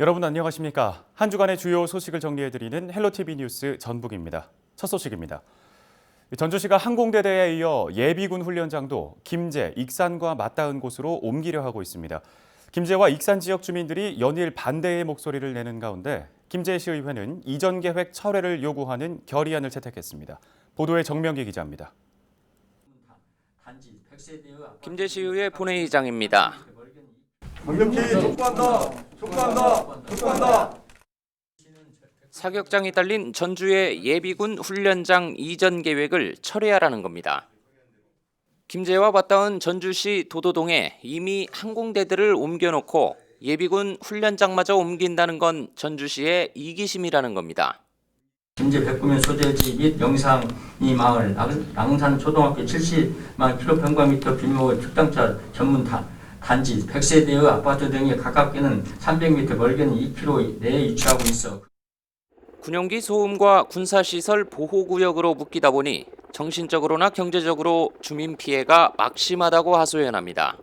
여러분 안녕하십니까? 한 주간의 주요 소식을 정리해드리는 헬로티비 뉴스 전북입니다. 첫 소식입니다. 전주시가 항공대대에 이어 예비군 훈련장도 김제, 익산과 맞닿은 곳으로 옮기려 하고 있습니다. 김제와 익산 지역 주민들이 연일 반대의 목소리를 내는 가운데 김제시의회는 이전 계획 철회를 요구하는 결의안을 채택했습니다. 보도에 정명기 기자입니다. 김제시의회 본회의장입니다. 강력히 촉구한다. 촉구한다. 촉구한다. 사격장이 딸린 전주의 예비군 훈련장 이전 계획을 철회하라는 겁니다. 김제와 맞닿은 전주시 도도동에 이미 항공대들을 옮겨놓고 예비군 훈련장마저 옮긴다는 건 전주시의 이기심이라는 겁니다. 김제 백구면 소재지 및 영상이 마을 랑- 랑산 초등학교 70만 킬로평방미터 규모 특당차 전문 단, 단지 100세대의 아파트 등이 가깝게는 300m 멀게는 2km 내에 위치하고 있어 군용기 소음과 군사시설 보호구역으로 묶이다 보니 정신적으로나 경제적으로 주민 피해가 막심하다고 하소연합니다.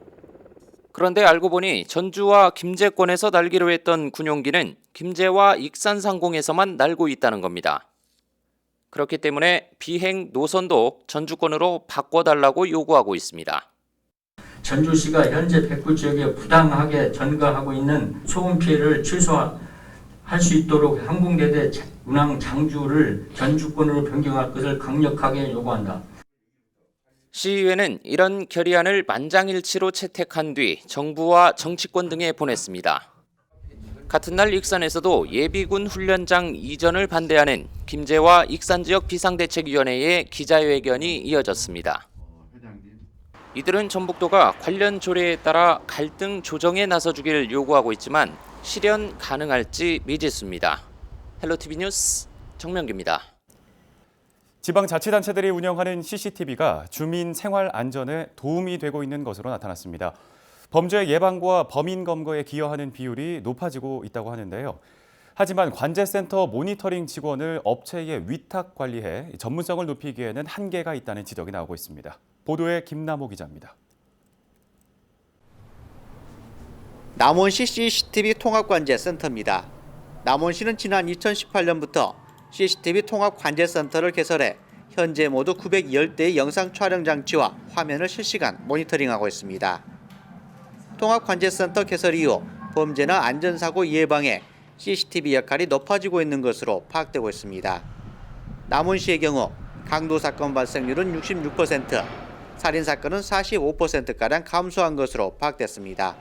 그런데 알고 보니 전주와 김제권에서 날기로 했던 군용기는 김제와 익산 상공에서만 날고 있다는 겁니다. 그렇기 때문에 비행 노선도 전주권으로 바꿔달라고 요구하고 있습니다. 전주시가 현재 백구 지역에 부당하게 전가하고 있는 소음 피해를 최소화 할 수 있도록 항공대대 자- 운항 장주를 전주권으로 변경할 것을 강력하게 요구한다. 시의회는 이런 결의안을 만장일치로 채택한 뒤 정부와 정치권 등에 보냈습니다. 같은 날 익산에서도 예비군 훈련장 이전을 반대하는 김제와 익산 지역 비상대책위원회의 기자회견이 이어졌습니다. 이들은 전북도가 관련 조례에 따라 갈등 조정에 나서주길 요구하고 있지만 실현 가능할지 미지수입니다. 헬로티비 뉴스 정명기입니다. 지방자치단체들이 운영하는 CCTV가 주민 생활 안전에 도움이 되고 있는 것으로 나타났습니다. 범죄 예방과 범인 검거에 기여하는 비율이 높아지고 있다고 하는데요. 하지만 관제센터 모니터링 직원을 업체에 위탁 관리해 전문성을 높이기에는 한계가 있다는 지적이 나오고 있습니다. 보도에 김남호 기자입니다. 남원시 CCTV 통합관제센터입니다. 남원시는 지난 2018년부터 CCTV 통합관제센터를 개설해 현재 모두 910대의 영상 촬영 장치와 화면을 실시간 모니터링하고 있습니다. 통합관제센터 개설 이후 범죄나 안전사고 예방에 CCTV 역할이 높아지고 있는 것으로 파악되고 있습니다. 남원시의 경우 강도 사건 발생률은 66%, 살인 사건은 45%가량 감소한 것으로 파악됐습니다.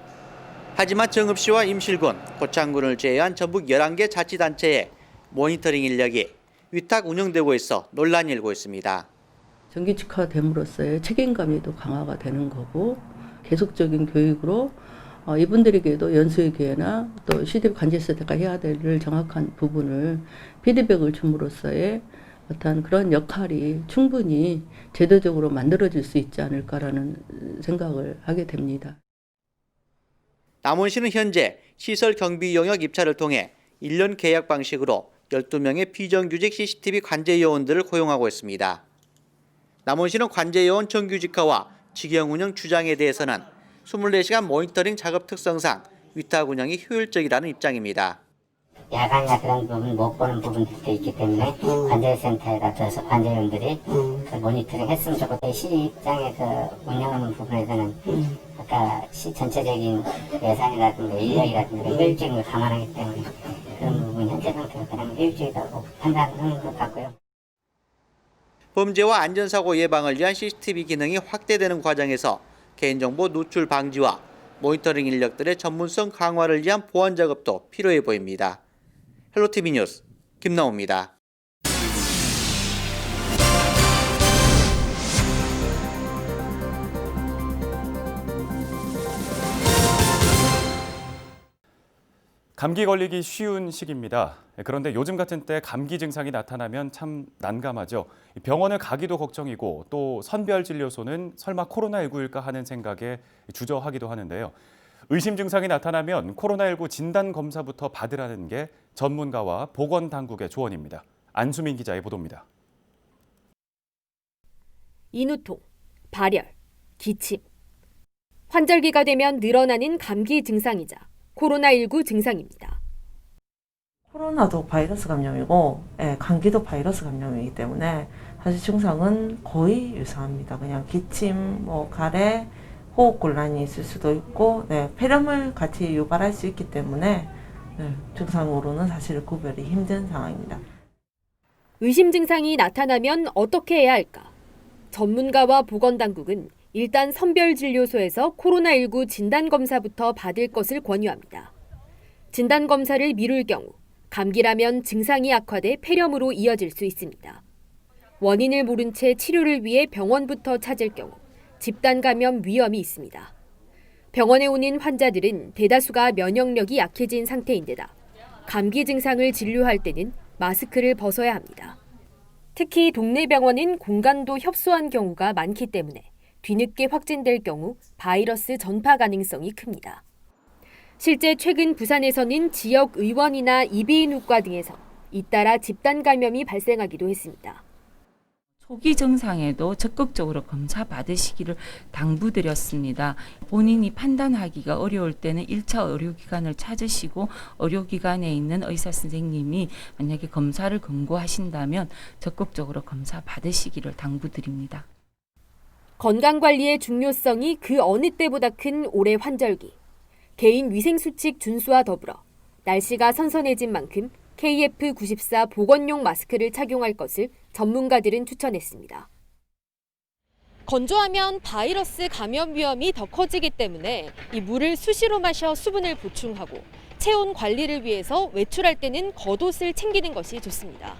하지만 정읍시와 임실군, 고창군을 제외한 전북 11개 자치단체에 모니터링 인력이 위탁 운영되고 있어 논란이 일고 있습니다. 정규직화됨으로써의 책임감이 또 강화가 되는 거고 계속적인 교육으로 어, 이분들에게도 연수의 기회나 또 CDB 관제센터가 해야 될 정확한 부분을 피드백을 줌으로써의 어떤 그런 역할이 충분히 제도적으로 만들어질 수 있지 않을까라는 생각을 하게 됩니다. 남원 시는 현재 시설 경비 용역 입찰을 통해 1년 계약 방식으로 12명의 비정규직 CCTV 관제 요원들을 고용하고 있습니다. 남원 시는 관제 요원 정규직화와 직영 운영 주장에 대해서는 24시간 모니터링 작업 특성상 위탁 운영이 효율적이라는 입장입니다. 야간이나 그런 부분 못 보는 부분들도 있기 때문에 관제센터에 갖다서 관제원들이 그 모니터링 했으면 좋겠다. 시장에 그 운영하는 부분에서는 아까 시 전체적인 예산이라든가 인력이라든가 효율적인 걸 감안하기 때문에 그런 부분 현재 상태가 가장 효율적이다고 판단하는 것 같고요. 범죄와 안전사고 예방을 위한 CCTV 기능이 확대되는 과정에서 개인정보 누출 방지와 모니터링 인력들의 전문성 강화를 위한 보완 작업도 필요해 보입니다. 헬로티비 뉴스 김나옵니다. 감기 걸리기 쉬운 시기입니다. 그런데 요즘 같은 때 감기 증상이 나타나면 참 난감하죠. 병원을 가기도 걱정이고 또 선별 진료소는 설마 코로나19일까 하는 생각에 주저하기도 하는데요. 의심 증상이 나타나면 코로나19 진단 검사부터 받으라는 게 전문가와 보건 당국의 조언입니다. 안수민 기자의 보도입니다. 인후통, 발열, 기침. 환절기가 되면 늘어나는 감기 증상이자 코로나19 증상입니다. 코로나도 바이러스 감염이고 예, 감기도 바이러스 감염이기 때문에 사실 증상은 거의 유사합니다. 그냥 기침, 뭐 가래, 호흡 곤란이 있을 수도 있고 네, 폐렴을 같이 유발할 수 있기 때문에 네, 증상으로는 사실 구별이 힘든 상황입니다. 의심 증상이 나타나면 어떻게 해야 할까? 전문가와 보건당국은 일단 선별진료소에서 코로나19 진단검사부터 받을 것을 권유합니다. 진단검사를 미룰 경우 감기라면 증상이 악화돼 폐렴으로 이어질 수 있습니다. 원인을 모른 채 치료를 위해 병원부터 찾을 경우 집단 감염 위험이 있습니다. 병원에 오는 환자들은 대다수가 면역력이 약해진 상태인데다 감기 증상을 진료할 때는 마스크를 벗어야 합니다. 특히 동네 병원은 공간도 협소한 경우가 많기 때문에 뒤늦게 확진될 경우 바이러스 전파 가능성이 큽니다. 실제 최근 부산에서는 지역 의원이나 이비인후과 등에서 잇따라 집단 감염이 발생하기도 했습니다. 초기 증상에도 적극적으로 검사 받으시기를 당부드렸습니다. 본인이 판단하기가 어려울 때는 1차 의료기관을 찾으시고 의료기관에 있는 의사 선생님이 만약에 검사를 권고하신다면 적극적으로 검사 받으시기를 당부드립니다. 건강관리의 중요성이 그 어느 때보다 큰 올해 환절기. 개인 위생수칙 준수와 더불어 날씨가 선선해진 만큼 KF94 보건용 마스크를 착용할 것을 전문가들은 추천했습니다. 건조하면 바이러스 감염 위험이 더 커지기 때문에 이 물을 수시로 마셔 수분을 보충하고 체온 관리를 위해서 외출할 때는 겉옷을 챙기는 것이 좋습니다.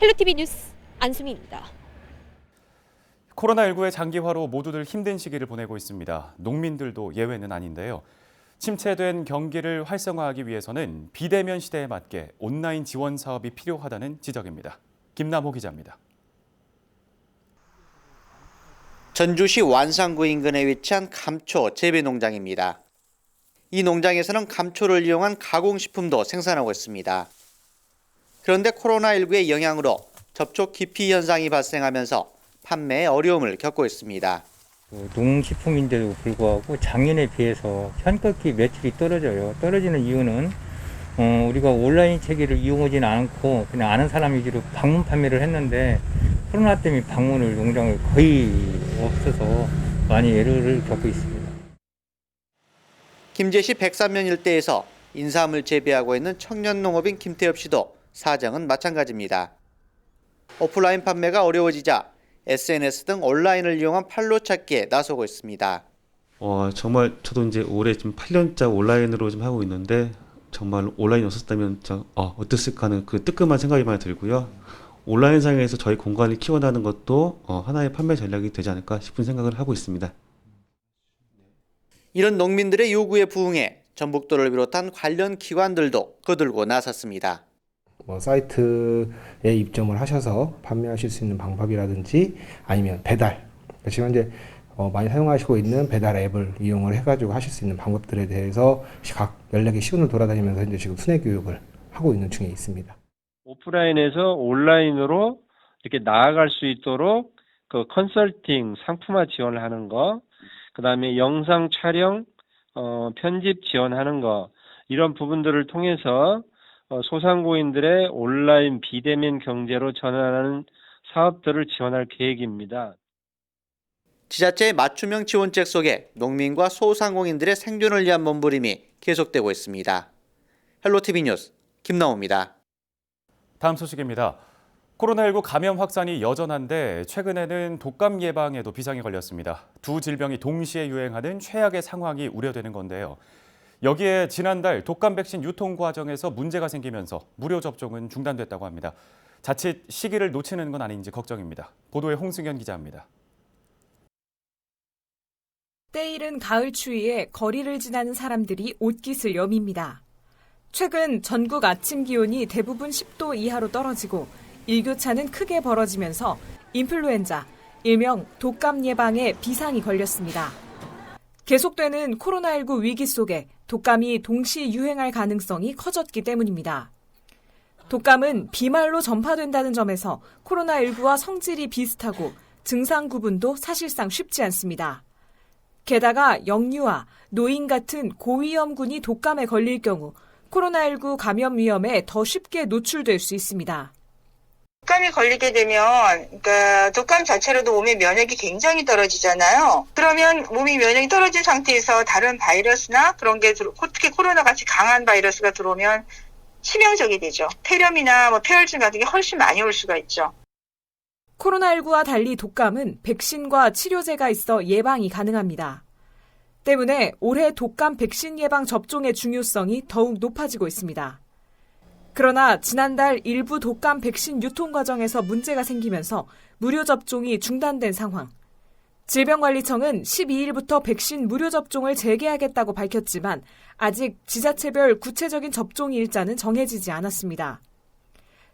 헬로티비 뉴스 안수미입니다. 코로나19의 장기화로 모두들 힘든 시기를 보내고 있습니다. 농민들도 예외는 아닌데요. 침체된 경기를 활성화하기 위해서는 비대면 시대에 맞게 온라인 지원 사업이 필요하다는 지적입니다. 김남호 기자입니다. 전주시 완산구 인근에 위치한 감초 재배 농장입니다. 이 농장에서는 감초를 이용한 가공식품도 생산하고 있습니다. 그런데 코로나19의 영향으로 접촉 기피 현상이 발생하면서 판매에 어려움을 겪고 있습니다. 그 농식품인데도 불구하고 작년에 비해서 현격히 매출이 떨어져요. 떨어지는 이유는 어, 우리가 온라인 체계를 이용하지는 않고 그냥 아는 사람 위주로 방문 판매를 했는데 코로나 때문에 방문을 농장을 거의 없어서 많이 애로를 겪고 있습니다. 김제시 백산면 일대에서 인삼을 재배하고 있는 청년 농업인 김태엽 씨도 사정은 마찬가지입니다. 오프라인 판매가 어려워지자 SNS 등 온라인을 이용한 판로 찾기에 나서고 있습니다. 어, 정말 저도 이제 올해 지금 8년째 온라인으로 좀 하고 있는데 정말 온라인이 없었다면 저, 어, 어땠을까 하는 그 뜨끔한 생각이 많이 들고요. 온라인상에서 저희 공간을 키워나가는 것도 어, 하나의 판매 전략이 되지 않을까 싶은 생각을 하고 있습니다. 이런 농민들의 요구에 부응해 전북도를 비롯한 관련 기관들도 거들고 나섰습니다. 뭐 사이트에 입점을 하셔서 판매하실 수 있는 방법이라든지 아니면 배달 지금 이제 어, 많이 사용하시고 있는 배달 앱을 이용을 해가지고 하실 수 있는 방법들에 대해서 각 14개 시군을 돌아다니면서 현재 지금 순회 교육을 하고 있는 중에 있습니다. 오프라인에서 온라인으로 이렇게 나아갈 수 있도록 그 컨설팅 상품화 지원을 하는 거, 그 다음에 영상 촬영, 어, 편집 지원하는 거, 이런 부분들을 통해서 어, 소상공인들의 온라인 비대면 경제로 전환하는 사업들을 지원할 계획입니다. 지자체의 맞춤형 지원책 속에 농민과 소상공인들의 생존을 위한 몸부림이 계속되고 있습니다. 헬로티비 뉴스 김나호입니다. 다음 소식입니다. 코로나19 감염 확산이 여전한데 최근에는 독감 예방에도 비상이 걸렸습니다. 두 질병이 동시에 유행하는 최악의 상황이 우려되는 건데요. 여기에 지난달 독감 백신 유통 과정에서 문제가 생기면서 무료 접종은 중단됐다고 합니다. 자칫 시기를 놓치는 건 아닌지 걱정입니다. 보도에 홍승현 기자입니다. 때이른 가을 추위에 거리를 지나는 사람들이 옷깃을 여밉니다. 최근 전국 아침 기온이 대부분 10도 이하로 떨어지고 일교차는 크게 벌어지면서 인플루엔자, 일명 독감 예방에 비상이 걸렸습니다. 계속되는 코로나19 위기 속에 독감이 동시 유행할 가능성이 커졌기 때문입니다. 독감은 비말로 전파된다는 점에서 코로나19와 성질이 비슷하고 증상 구분도 사실상 쉽지 않습니다. 게다가 영유아, 노인 같은 고위험군이 독감에 걸릴 경우 코로나19 감염 위험에 더 쉽게 노출될 수 있습니다. 독감이 걸리게 되면 그러니까 독감 자체로도 몸의 면역이 굉장히 떨어지잖아요. 그러면 몸이 면역이 떨어진 상태에서 다른 바이러스나 그런 게 들어, 특히 코로나 같이 강한 바이러스가 들어오면 치명적이 되죠. 폐렴이나 뭐 폐혈증 같은 게 훨씬 많이 올 수가 있죠. 코로나19와 달리 독감은 백신과 치료제가 있어 예방이 가능합니다. 때문에 올해 독감 백신 예방 접종의 중요성이 더욱 높아지고 있습니다. 그러나 지난달 일부 독감 백신 유통 과정에서 문제가 생기면서 무료 접종이 중단된 상황. 질병관리청은 12일부터 백신 무료 접종을 재개하겠다고 밝혔지만 아직 지자체별 구체적인 접종 일자는 정해지지 않았습니다.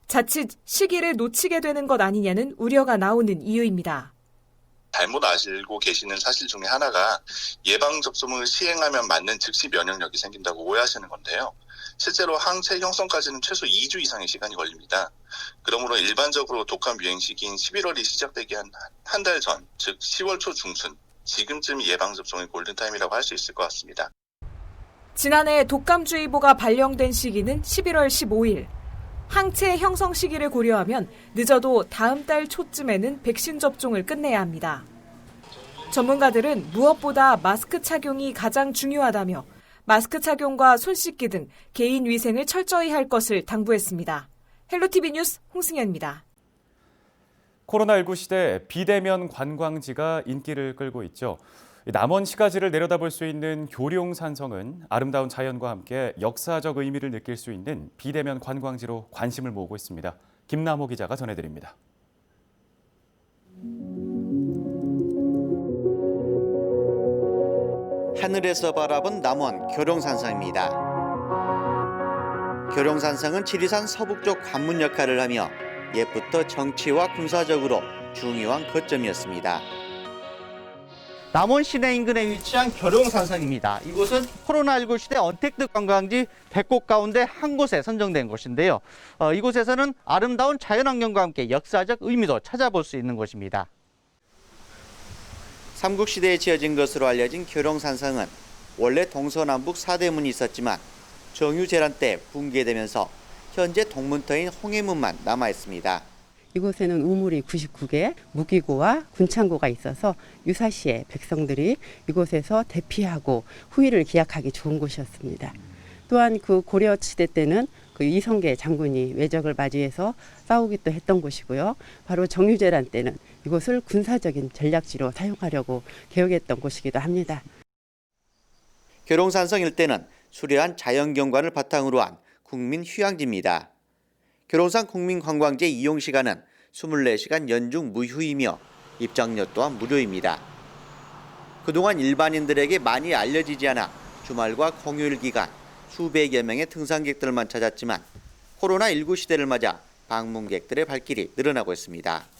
자칫 시기를 놓치게 되는 것 아니냐는 우려가 나오는 이유입니다. 잘못 아시고 계시는 사실 중에 하나가 예방 접종을 시행하면 맞는 즉시 면역력이 생긴다고 오해하시는 건데요. 실제로 항체 형성까지는 최소 2주 이상의 시간이 걸립니다. 그러므로 일반적으로 독감 유행 시기인 11월이 시작되기 한 한 달 전, 즉 10월 초 중순, 지금쯤이 예방 접종의 골든타임이라고 할 수 있을 것 같습니다. 지난해 독감주의보가 발령된 시기는 11월 15일. 항체 형성 시기를 고려하면 늦어도 다음 달 초쯤에는 백신 접종을 끝내야 합니다. 전문가들은 무엇보다 마스크 착용이 가장 중요하다며 마스크 착용과 손 씻기 등 개인 위생을 철저히 할 것을 당부했습니다. 헬로티비 뉴스 홍승현입니다. 코로나19 시대 비대면 관광지가 인기를 끌고 있죠. 남원 시가지를 내려다볼 수 있는 교룡산성은 아름다운 자연과 함께 역사적 의미를 느낄 수 있는 비대면 관광지로 관심을 모으고 있습니다. 김남호 기자가 전해드립니다. 하늘에서 바라본 남원 교룡산성입니다. 교룡산성은 지리산 서북쪽 관문 역할을 하며 옛부터 정치와 군사적으로 중요한 거점이었습니다. 남원 시내 인근에 위치한 교룡산성입니다. 이곳은 코로나19 시대 언택트 관광지 100곳 가운데 한 곳에 선정된 곳인데요. 어, 이곳에서는 아름다운 자연환경과 함께 역사적 의미도 찾아볼 수 있는 곳입니다. 삼국시대에 지어진 것으로 알려진 교룡산성은 원래 동서남북 사대문이 있었지만 정유재란 때 붕괴되면서 현재 동문터인 홍해문만 남아 있습니다. 이곳에는 우물이 99개, 무기고와 군창고가 있어서 유사시에 백성들이 이곳에서 대피하고 후일을 기약하기 좋은 곳이었습니다. 또한 그 고려 시대 때는 그 이성계 장군이 외적을 맞이해서 싸우기도 했던 곳이고요. 바로 정유재란 때는 이곳을 군사적인 전략지로 사용하려고 개혁했던 곳이기도 합니다. 교룡산성 일대는 수려한 자연경관을 바탕으로 한 국민 휴양지입니다. 교룡산 국민관광지 이용 시간은 24시간 연중 무휴이며 입장료 또한 무료입니다. 그동안 일반인들에게 많이 알려지지 않아 주말과 공휴일 기간 수백여 명의 등산객들만 찾았지만 코로나19 시대를 맞아 방문객들의 발길이 늘어나고 있습니다.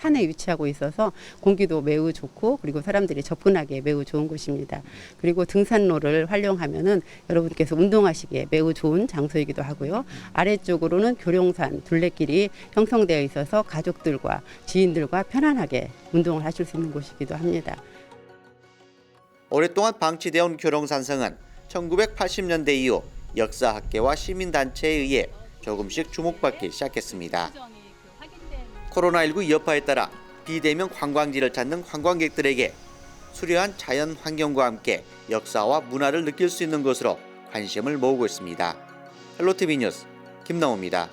산에 위치하고 있어서 공기도 매우 좋고 그리고 사람들이 접근하기에 매우 좋은 곳입니다. 그리고 등산로를 활용하면은 여러분께서 운동하시기에 매우 좋은 장소이기도 하고요. 아래쪽으로는 교룡산 둘레길이 형성되어 있어서 가족들과 지인들과 편안하게 운동을 하실 수 있는 곳이기도 합니다. 오랫동안 방치되어 온 교룡산성은 1980년대 이후 역사학계와 시민단체에 의해 조금씩 주목받기 시작했습니다. 코로나19 여파에 따라 비대면 관광지를 찾는 관광객들에게 수려한 자연 환경과 함께 역사와 문화를 느낄 수 있는 것으로 관심을 모으고 있습니다. 헬로티비 뉴스 김나호입니다.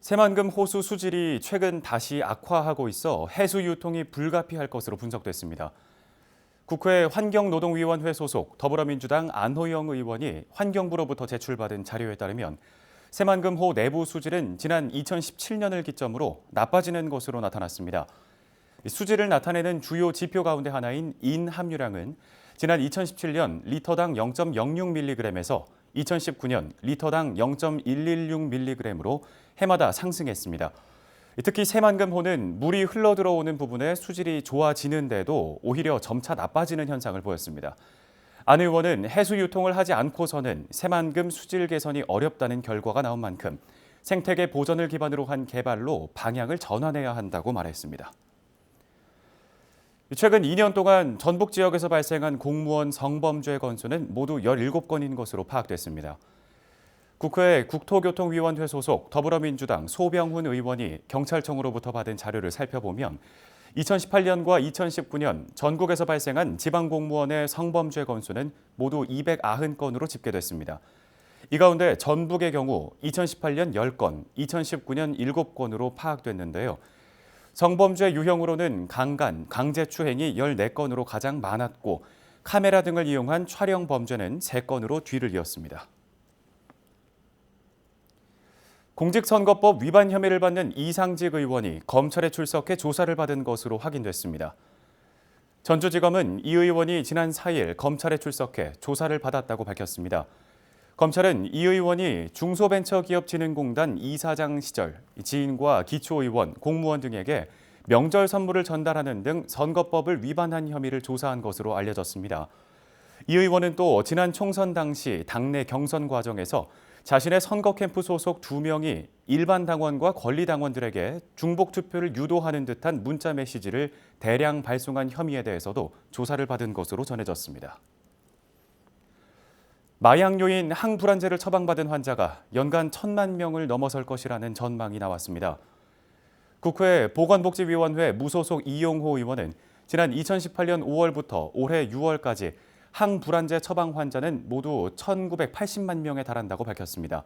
새만금 호수 수질이 최근 다시 악화하고 있어 해수 유통이 불가피할 것으로 분석됐습니다. 국회 환경노동위원회 소속 더불어민주당 안호영 의원이 환경부로부터 제출받은 자료에 따르면 새만금호 내부 수질은 지난 2017년을 기점으로 나빠지는 것으로 나타났습니다. 수질을 나타내는 주요 지표 가운데 하나인 인 함유량은 지난 2017년 리터당 0.06mg에서 2019년 리터당 0.116mg으로 해마다 상승했습니다. 특히 새만금호는 물이 흘러들어오는 부분에 수질이 좋아지는데도 오히려 점차 나빠지는 현상을 보였습니다. 안 의원은 해수 유통을 하지 않고서는 새만금 수질 개선이 어렵다는 결과가 나온 만큼 생태계 보전을 기반으로 한 개발로 방향을 전환해야 한다고 말했습니다. 최근 2년 동안 전북 지역에서 발생한 공무원 성범죄 건수는 모두 17건인 것으로 파악됐습니다. 국회 국토교통위원회 소속 더불어민주당 소병훈 의원이 경찰청으로부터 받은 자료를 살펴보면 2018년과 2019년 전국에서 발생한 지방공무원의 성범죄 건수는 모두 290건으로 집계됐습니다. 이 가운데 전북의 경우 2018년 10건, 2019년 7건으로 파악됐는데요. 성범죄 유형으로는 강간, 강제추행이 14건으로 가장 많았고 카메라 등을 이용한 촬영 범죄는 3건으로 뒤를 이었습니다. 공직선거법 위반 혐의를 받는 이상직 의원이 검찰에 출석해 조사를 받은 것으로 확인됐습니다. 전주지검은 이 의원이 지난 4일 검찰에 출석해 조사를 받았다고 밝혔습니다. 검찰은 이 의원이 중소벤처기업진흥공단 이사장 시절 지인과 기초의원, 공무원 등에게 명절 선물을 전달하는 등 선거법을 위반한 혐의를 조사한 것으로 알려졌습니다. 이 의원은 또 지난 총선 당시 당내 경선 과정에서 자신의 선거 캠프 소속 두 명이 일반 당원과 권리 당원들에게 중복 투표를 유도하는 듯한 문자 메시지를 대량 발송한 혐의에 대해서도 조사를 받은 것으로 전해졌습니다. 마약류인 항불안제를 처방받은 환자가 연간 천만 명을 넘어설 것이라는 전망이 나왔습니다. 국회 보건복지위원회 무소속 이용호 의원은 지난 2018년 5월부터 올해 6월까지 항불안제 처방 환자는 모두 1,980만 명에 달한다고 밝혔습니다.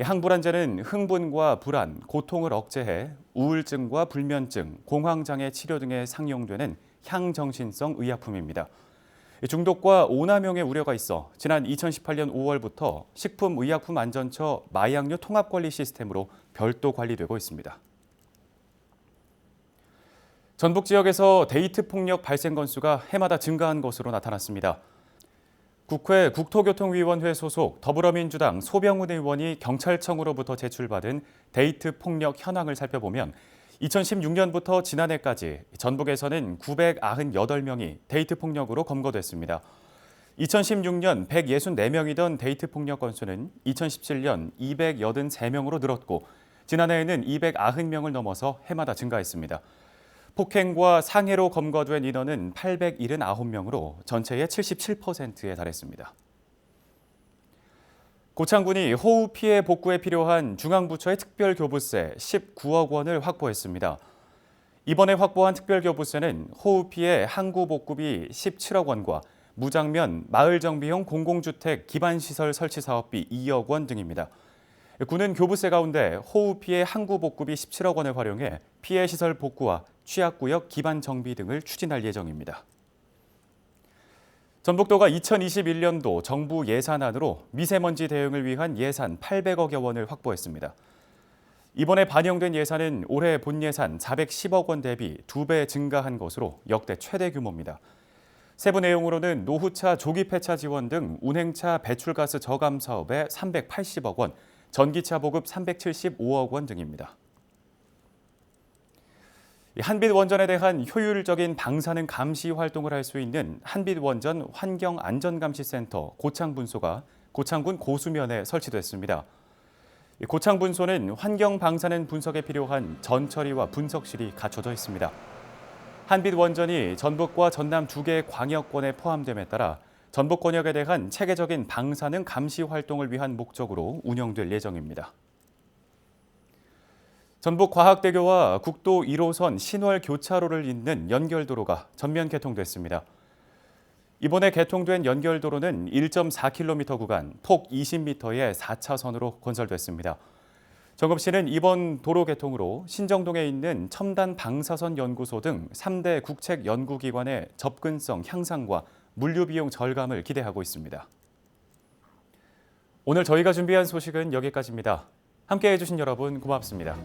항불안제는 흥분과 불안, 고통을 억제해 우울증과 불면증, 공황장애 치료 등에 상용되는 향정신성 의약품입니다. 중독과 오남용의 우려가 있어 지난 2018년 5월부터 식품의약품안전처 마약류 통합관리 시스템으로 별도 관리되고 있습니다. 전북 지역에서 데이트 폭력 발생 건수가 해마다 증가한 것으로 나타났습니다. 국회 국토교통위원회 소속 더불어민주당 소병훈 의원이 경찰청으로부터 제출받은 데이트 폭력 현황을 살펴보면 2016년부터 지난해까지 전북에서는 998명이 데이트 폭력으로 검거됐습니다. 2016년 164명이던 데이트 폭력 건수는 2017년 283명으로 늘었고 지난해에는 290명을 넘어서 해마다 증가했습니다. 폭행과 상해로 검거된 인원은 879명으로 전체의 77%에 달했습니다. 고창군이 호우 피해 복구에 필요한 중앙부처의 특별교부세 19억 원을 확보했습니다. 이번에 확보한 특별교부세는 호우 피해 항구 복구비 17억 원과 무장면 마을 정비용 공공주택 기반시설 설치 사업비 2억 원 등입니다. 군은 교부세 가운데 호우 피해 항구 복구비 17억 원을 활용해 피해 시설 복구와 취약구역 기반 정비 등을 추진할 예정입니다. 전북도가 2021년도 정부 예산안으로 미세먼지 대응을 위한 예산 800억여 원을 확보했습니다. 이번에 반영된 예산은 올해 본 예산 410억 원 대비 2배 증가한 것으로 역대 최대 규모입니다. 세부 내용으로는 노후차 조기 폐차 지원 등 운행차 배출가스 저감 사업에 380억 원, 전기차 보급 375억 원 등입니다. 한빛 원전에 대한 효율적인 방사능 감시 활동을 할 수 있는 한빛 원전 환경 안전 감시 센터 고창 분소가 고창군 고수면에 설치됐습니다. 고창 분소는 환경 방사능 분석에 필요한 전처리와 분석실이 갖춰져 있습니다. 한빛 원전이 전북과 전남 두 개의 광역권에 포함됨에 따라 전북 권역에 대한 체계적인 방사능 감시 활동을 위한 목적으로 운영될 예정입니다. 전북 과학대교와 국도 1호선 신월 교차로를 잇는 연결도로가 전면 개통됐습니다. 이번에 개통된 연결도로는 1.4km 구간, 폭 20m의 4차선으로 건설됐습니다. 정읍 시는 이번 도로 개통으로 신정동에 있는 첨단 방사선 연구소 등 3대 국책 연구기관의 접근성 향상과 물류 비용 절감을 기대하고 있습니다. 오늘 저희가 준비한 소식은 여기까지입니다. 함께 해 주신 여러분 고맙습니다.